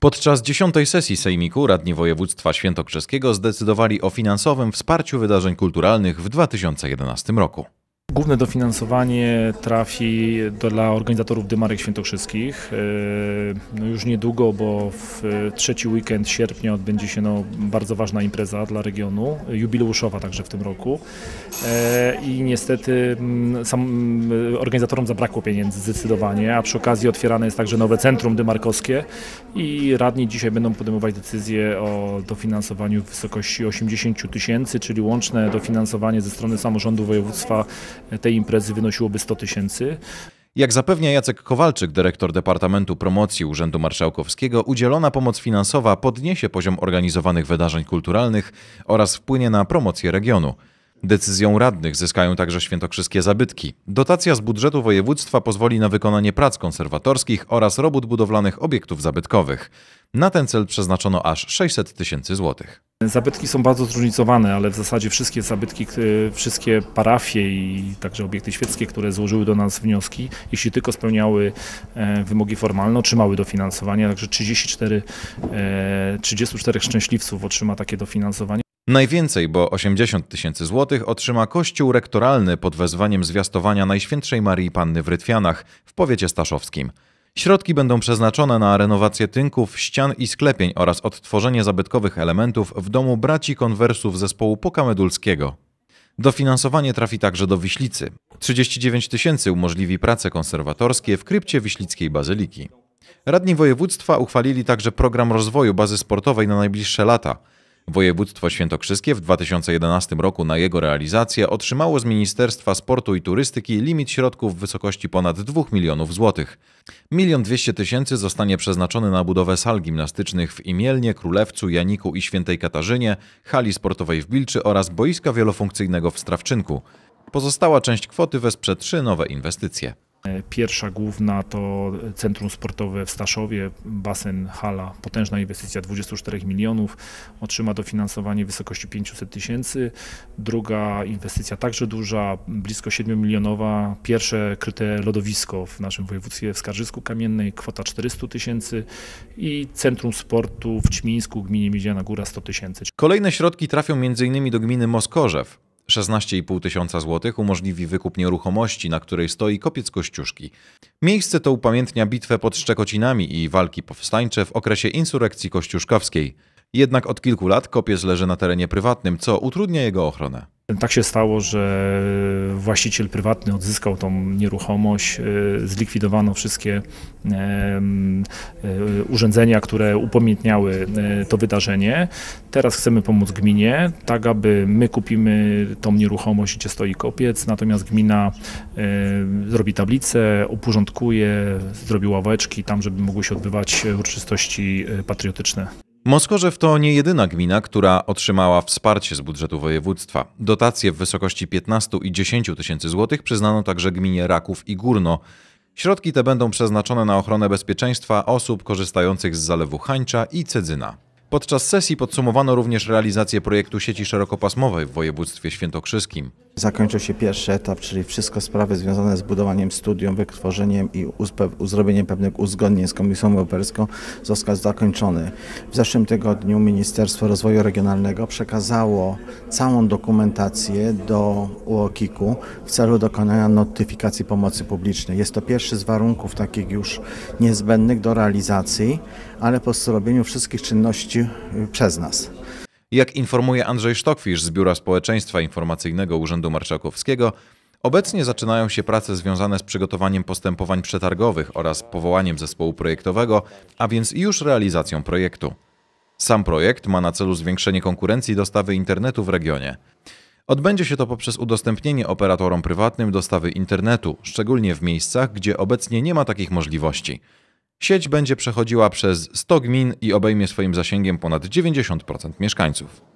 Podczas dziesiątej sesji Sejmiku radni województwa świętokrzyskiego zdecydowali o finansowym wsparciu wydarzeń kulturalnych w 2011 roku. Główne dofinansowanie trafi dla organizatorów Dymarek Świętokrzyskich. E, no już niedługo, bo w trzeci weekend sierpnia odbędzie się no bardzo ważna impreza dla regionu, jubileuszowa także w tym roku. E, I niestety mm, sam mm, organizatorom zabrakło pieniędzy zdecydowanie, a przy okazji otwierane jest także nowe centrum dymarkowskie i radni dzisiaj będą podejmować decyzję o dofinansowaniu w wysokości 80 tysięcy, czyli łączne dofinansowanie ze strony samorządu województwa tej imprezy wynosiłoby 100 tysięcy. Jak zapewnia Jacek Kowalczyk, dyrektor Departamentu Promocji Urzędu Marszałkowskiego, udzielona pomoc finansowa podniesie poziom organizowanych wydarzeń kulturalnych oraz wpłynie na promocję regionu. Decyzją radnych zyskają także świętokrzyskie zabytki. Dotacja z budżetu województwa pozwoli na wykonanie prac konserwatorskich oraz robót budowlanych obiektów zabytkowych. Na ten cel przeznaczono aż 600 tysięcy złotych. Zabytki są bardzo zróżnicowane, ale w zasadzie wszystkie zabytki, wszystkie parafie i także obiekty świeckie, które złożyły do nas wnioski, jeśli tylko spełniały e, wymogi formalne, otrzymały dofinansowanie. Także 34, 34 e, szczęśliwców otrzyma takie dofinansowanie. Najwięcej, bo 80 tysięcy złotych, otrzyma Kościół rektoralny pod wezwaniem zwiastowania Najświętszej Marii Panny w Rytwianach w powiecie staszowskim. Środki będą przeznaczone na renowację tynków, ścian i sklepień oraz odtworzenie zabytkowych elementów w domu braci konwersów zespołu Pokamedulskiego. Dofinansowanie trafi także do Wiślicy. 39 tysięcy umożliwi prace konserwatorskie w krypcie Wiślickiej Bazyliki. Radni województwa uchwalili także program rozwoju bazy sportowej na najbliższe lata – Województwo Świętokrzyskie w 2011 roku na jego realizację otrzymało z Ministerstwa Sportu i Turystyki limit środków w wysokości ponad 2 milionów złotych. Milion dwieście tysięcy zostanie przeznaczony na budowę sal gimnastycznych w Imielnie, Królewcu, Janiku i Świętej Katarzynie, hali sportowej w Bilczy oraz boiska wielofunkcyjnego w Strawczynku. Pozostała część kwoty wesprze trzy nowe inwestycje. Pierwsza główna to centrum sportowe w Staszowie, basen, hala, potężna inwestycja 24 milionów, otrzyma dofinansowanie w wysokości 500 tysięcy. Druga inwestycja także duża, blisko 7 milionowa, pierwsze kryte lodowisko w naszym województwie w Skarżysku Kamiennej, kwota 400 tysięcy i centrum sportu w Ćmińsku, gminie Miedziana Góra 100 tysięcy. Kolejne środki trafią m.in. do gminy Moskorzew. 16,5 tysiąca złotych umożliwi wykup nieruchomości, na której stoi kopiec Kościuszki. Miejsce to upamiętnia bitwę pod Szczekocinami i walki powstańcze w okresie insurekcji kościuszkowskiej. Jednak od kilku lat kopiec leży na terenie prywatnym, co utrudnia jego ochronę. Tak się stało, że właściciel prywatny odzyskał tą nieruchomość, e, zlikwidowano wszystkie e, e, urządzenia, które upamiętniały to wydarzenie. Teraz chcemy pomóc gminie, tak aby my kupimy tą nieruchomość, gdzie stoi kopiec, natomiast gmina zrobi tablicę, uporządkuje, zrobi ławeczki tam, żeby mogły się odbywać uroczystości patriotyczne. Moskorzew to nie jedyna gmina, która otrzymała wsparcie z budżetu województwa. Dotacje w wysokości 15 i 10 tysięcy złotych przyznano także gminie Raków i Górno. Środki te będą przeznaczone na ochronę bezpieczeństwa osób korzystających z zalewu Hańcza i Cedzyna. Podczas sesji podsumowano również realizację projektu sieci szerokopasmowej w województwie świętokrzyskim. Zakończył się pierwszy etap, czyli wszystko sprawy związane z budowaniem studium, wytworzeniem i zrobieniem pewnych uzgodnień z Komisją Europejską został zakończony. W zeszłym tygodniu Ministerstwo Rozwoju Regionalnego przekazało całą dokumentację do UOKiK-u w celu dokonania notyfikacji pomocy publicznej. Jest to pierwszy z warunków takich już niezbędnych do realizacji, ale po zrobieniu wszystkich czynności y, przez nas. Jak informuje Andrzej Sztokwisz z Biura Społeczeństwa Informacyjnego Urzędu Marszałkowskiego, obecnie zaczynają się prace związane z przygotowaniem postępowań przetargowych oraz powołaniem zespołu projektowego, a więc już realizacją projektu. Sam projekt ma na celu zwiększenie konkurencji dostawy internetu w regionie. Odbędzie się to poprzez udostępnienie operatorom prywatnym dostawy internetu, szczególnie w miejscach, gdzie obecnie nie ma takich możliwości. Sieć będzie przechodziła przez 100 gmin i obejmie swoim zasięgiem ponad 90% mieszkańców.